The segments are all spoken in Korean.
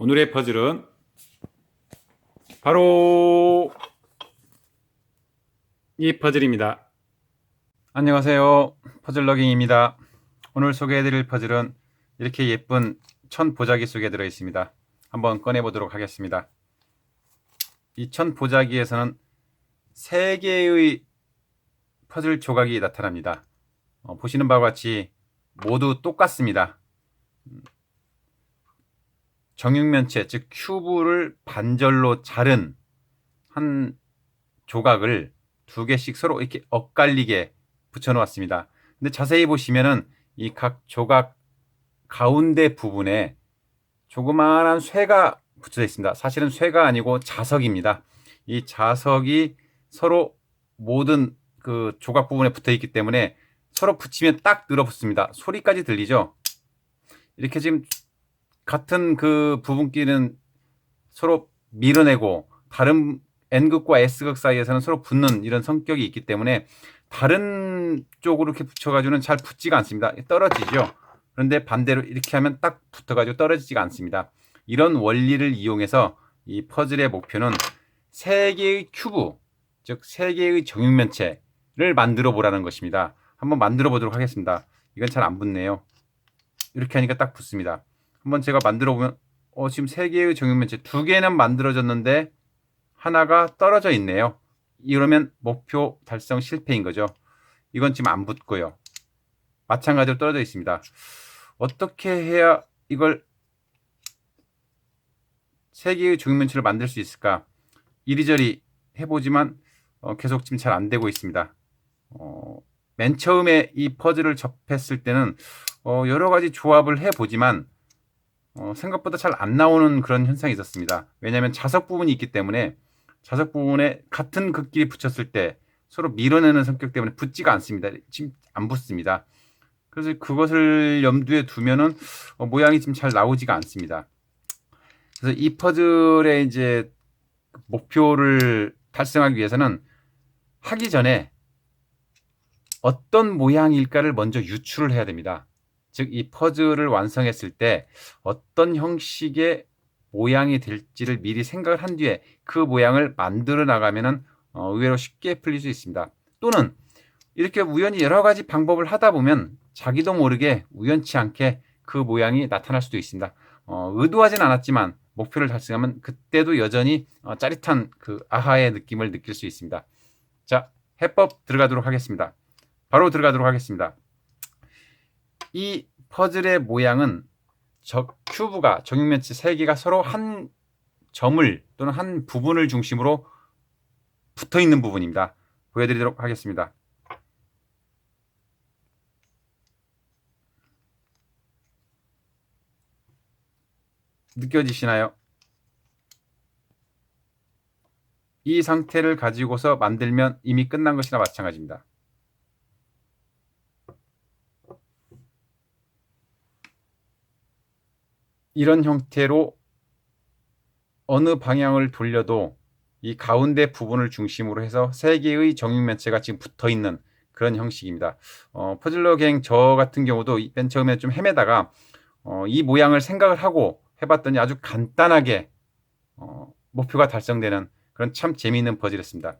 오늘의 퍼즐은 바로 이 퍼즐입니다. 안녕하세요. 퍼즐러깅입니다. 오늘 소개해드릴 퍼즐은 이렇게 예쁜 천 보자기 속에 들어 있습니다. 한번 꺼내보도록 하겠습니다. 이 천 보자기에서는 세 개의 퍼즐 조각이 나타납니다. 어, 보시는 바와 같이 모두 똑같습니다. 정육면체 즉 큐브를 반절로 자른 한 조각을 두 개씩 서로 이렇게 엇갈리게 붙여 놓았습니다. 근데 자세히 보시면은 이 각 조각 가운데 부분에 조그마한 쇠가 붙여져 있습니다. 사실은 쇠가 아니고 자석입니다. 이 자석이 서로 모든 그 조각 부분에 붙어 있기 때문에 서로 붙이면 딱 늘어붙습니다. 소리까지 들리죠? 이렇게 지금 같은 그 부분끼리는 서로 밀어내고 다른 N극과 S극 사이에서는 서로 붙는 이런 성격이 있기 때문에 다른 쪽으로 이렇게 붙여가지고는 잘 붙지가 않습니다. 떨어지죠. 그런데 반대로 이렇게 하면 딱 붙어가지고 떨어지지가 않습니다. 이런 원리를 이용해서 이 퍼즐의 목표는 세 개의 큐브, 즉 세 개의 정육면체를 만들어 보라는 것입니다. 한번 만들어 보도록 하겠습니다. 이건 잘 안 붙네요. 이렇게 하니까 딱 붙습니다. 한번 제가 만들어 보면 어, 지금 세 개의 정육면체 두 개는 만들어졌는데 하나가 떨어져 있네요. 이러면 목표 달성 실패인 거죠. 이건 지금 안 붙고요. 마찬가지로 떨어져 있습니다. 어떻게 해야 이걸 세 개의 정육면체를 만들 수 있을까? 이리저리 해보지만 어, 계속 지금 잘 안 되고 있습니다. 어, 맨 처음에 이 퍼즐을 접했을 때는 어, 여러 가지 조합을 해보지만 어, 생각보다 잘 안 나오는 그런 현상이 있었습니다. 왜냐하면 자석 부분이 있기 때문에 자석 부분에 같은 극끼리 붙였을 때 서로 밀어내는 성격 때문에 붙지가 않습니다. 지금 안 붙습니다. 그래서 그것을 염두에 두면은 어, 모양이 지금 잘 나오지가 않습니다. 그래서 이 퍼즐의 이제 목표를 달성하기 위해서는 하기 전에 어떤 모양일까를 먼저 유추를 해야 됩니다. 즉, 이 퍼즐을 완성했을 때 어떤 형식의 모양이 될지를 미리 생각을 한 뒤에 그 모양을 만들어 나가면은 어, 의외로 쉽게 풀릴 수 있습니다. 또는 이렇게 우연히 여러 가지 방법을 하다 보면 자기도 모르게 우연치 않게 그 모양이 나타날 수도 있습니다. 어, 의도하진 않았지만 목표를 달성하면 그때도 여전히 어, 짜릿한 그 아하의 느낌을 느낄 수 있습니다. 자, 해법 들어가도록 하겠습니다. 바로 들어가도록 하겠습니다. 이 퍼즐의 모양은 저 큐브가 정육면체 세 개가 서로 한 점을 또는 한 부분을 중심으로 붙어 있는 부분입니다. 보여드리도록 하겠습니다. 느껴지시나요? 이 상태를 가지고서 만들면 이미 끝난 것이나 마찬가지입니다. 이런 형태로 어느 방향을 돌려도 이 가운데 부분을 중심으로 해서 세 개의 정육면체가 지금 붙어 있는 그런 형식입니다. 어, 퍼즐러 갱 저 같은 경우도 맨 처음에 좀 헤매다가 어, 이 모양을 생각을 하고 해봤더니 아주 간단하게 어, 목표가 달성되는 그런 참 재미있는 퍼즐이었습니다.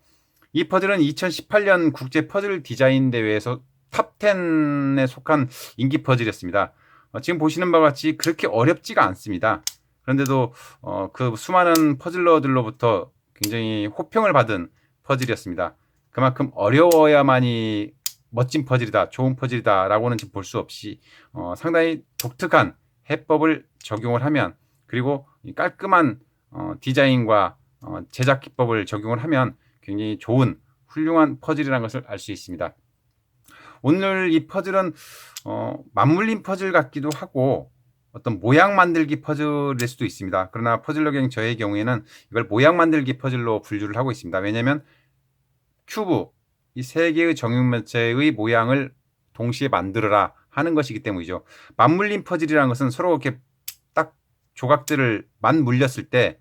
이 퍼즐은 2018년 국제 퍼즐 디자인 대회에서 탑 10에 속한 인기 퍼즐이었습니다. 어, 지금 보시는 바와 같이 그렇게 어렵지가 않습니다. 그런데도 어, 그 수많은 퍼즐러들로부터 굉장히 호평을 받은 퍼즐이었습니다. 그만큼 어려워야만이 멋진 퍼즐이다, 좋은 퍼즐이다라고는 볼수 없이 어, 상당히 독특한 해법을 적용을 하면 그리고 깔끔한 어, 디자인과 어, 제작 기법을 적용을 하면 굉장히 좋은 훌륭한 퍼즐이라는 것을 알 수 있습니다. 오늘 이 퍼즐은 어, 맞물림 퍼즐 같기도 하고 어떤 모양 만들기 퍼즐일 수도 있습니다. 그러나 퍼즐러경 저의 경우에는 이걸 모양 만들기 퍼즐로 분류를 하고 있습니다. 왜냐하면 큐브 이 세 개의 정육면체의 모양을 동시에 만들어라 하는 것이기 때문이죠. 맞물림 퍼즐이라는 것은 서로 이렇게 딱 조각들을 맞물렸을 때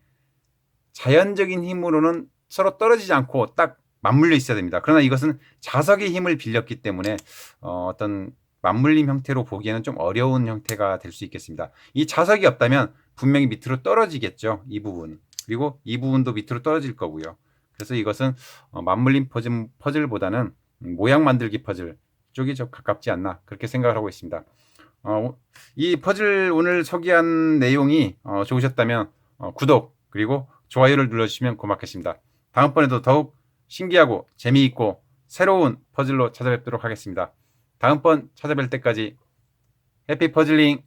자연적인 힘으로는 서로 떨어지지 않고 딱 맞물려 있어야 됩니다. 그러나 이것은 자석의 힘을 빌렸기 때문에 어, 어떤 맞물림 형태로 보기에는 좀 어려운 형태가 될 수 있겠습니다. 이 자석이 없다면 분명히 밑으로 떨어지겠죠. 이 부분. 그리고 이 부분도 밑으로 떨어질 거고요. 그래서 이것은 어, 맞물림 퍼즐, 퍼즐보다는 모양 만들기 퍼즐 쪽이 좀 가깝지 않나 그렇게 생각을 하고 있습니다. 어, 이 퍼즐 오늘 소개한 내용이 어, 좋으셨다면 어, 구독 그리고 좋아요를 눌러주시면 고맙겠습니다. 다음번에도 더욱 신기하고 재미있고 새로운 퍼즐로 찾아뵙도록 하겠습니다. 다음번 찾아뵐 때까지 해피 퍼즐링